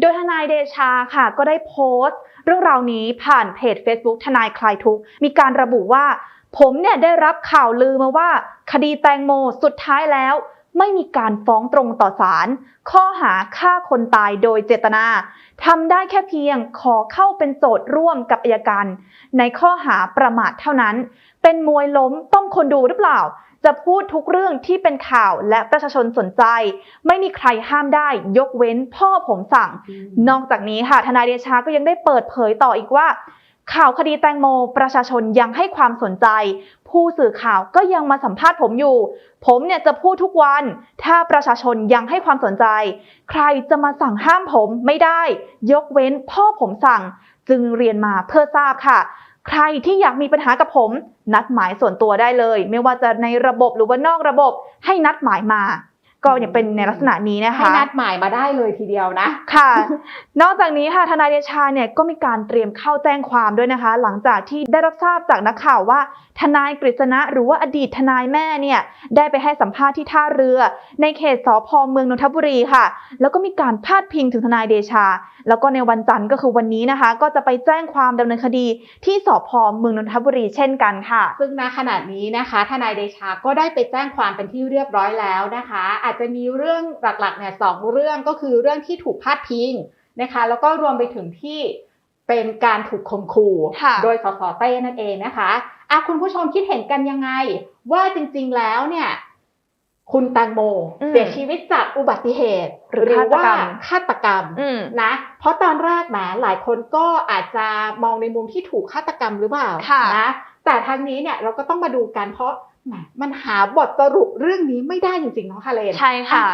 โดยทนายเดชาค่ะก็ได้โพสต์ เรื่องราวนี้ผ่านเพจ Facebook ทนายคลายทุกมีการระบุว่า ผมเนี่ยได้รับข่าวลือมาว่า คดีแตงโมสุดท้ายแล้ว ไม่มีการฟ้องตรงต่อศาลข้อหาฆ่าคนตายโดยเจตนาทำได้แค่เพียงขอเข้าเป็นโจทย์ร่วมกับอัยการในข้อหาประมาทเท่านั้น เป็นมวยล้มต้มคนดูหรือเปล่า จะพูดทุกเรื่องที่เป็นข่าวและประชาชนสนใจ ไม่มีใครห้ามได้ยกเว้นพ่อผมสั่ง นอกจากนี้ค่ะทนายเดชาก็ยังได้เปิดเผยต่ออีกว่า ข่าวคดีแตงโม ประชาชนยังให้ความสนใจ ผู้สื่อข่าวก็ยังมาสัมภาษณ์ผมอยู่ ผมเนี่ยจะพูดทุกวัน ถ้าประชาชนยังให้ความสนใจ ใครจะมาสั่งห้ามผมไม่ได้ ยกเว้นพ่อผมสั่ง จึงเรียนมาเพื่อทราบค่ะ ใครที่อยากมีปัญหากับผม นัดหมายส่วนตัวได้เลย ไม่ว่าจะในระบบหรือว่านอกระบบให้นัดหมายมา ก็เนี่ยเป็นในลักษณะนี้นะคะให้นัดหมายมาได้เลยทีเดียวนะค่ะ นอกจากนี้ค่ะทนายเดชาเนี่ยก็มีการเตรียมเข้าแจ้งความด้วยนะคะ หลังจากที่ได้รับทราบจากนักข่าวว่า ทนายกฤษณะหรือว่าอดีตทนายแม่เนี่ยได้ไปให้สัมภาษณ์ที่ท่าเรือ ในเขตสพเมืองนนทบุรีค่ะ แล้วก็มีการพาดพิงถึงทนายเดชา แล้วก็ในวันจันทร์ก็คือวันนี้นะคะ ก็จะไปแจ้งความดำเนินคดีที่สพเมืองนนทบุรีเช่นกันค่ะ ซึ่งณขณะนี้นะคะ ทนายเดชาก็ได้ไปแจ้งความเป็นที่เรียบร้อยแล้วนะคะอาจจะมีเรื่องหลักๆเนี่ยสองเรื่องก็คือเรื่องที่ถูกพาดพิงนะคะ แล้วก็รวมไปถึงที่เป็นการถูกข่มขู่ค่ะโดยสสเต้นั่นเองนะคะอะคุณผู้ชมคิดเห็นกันยังไง ว่าจริงๆแล้วเนี่ย คุณแตงโมอืมเสียชีวิตจากอุบัติเหตุ หรือฆาตกรรมฆาตกรรมอืมนะ เพราะตอนแรกนะหลายคนก็อาจจะมองในมุมที่ถูกฆาตกรรมหรือเปล่าค่ะนะแต่ทางนี้เนี่ยเราก็ต้องมาดูกันเพราะแหม มันหาบทสรุปเรื่องนี้ไม่ได้จริงๆเนาะค่ะเลนใช่ค่ะ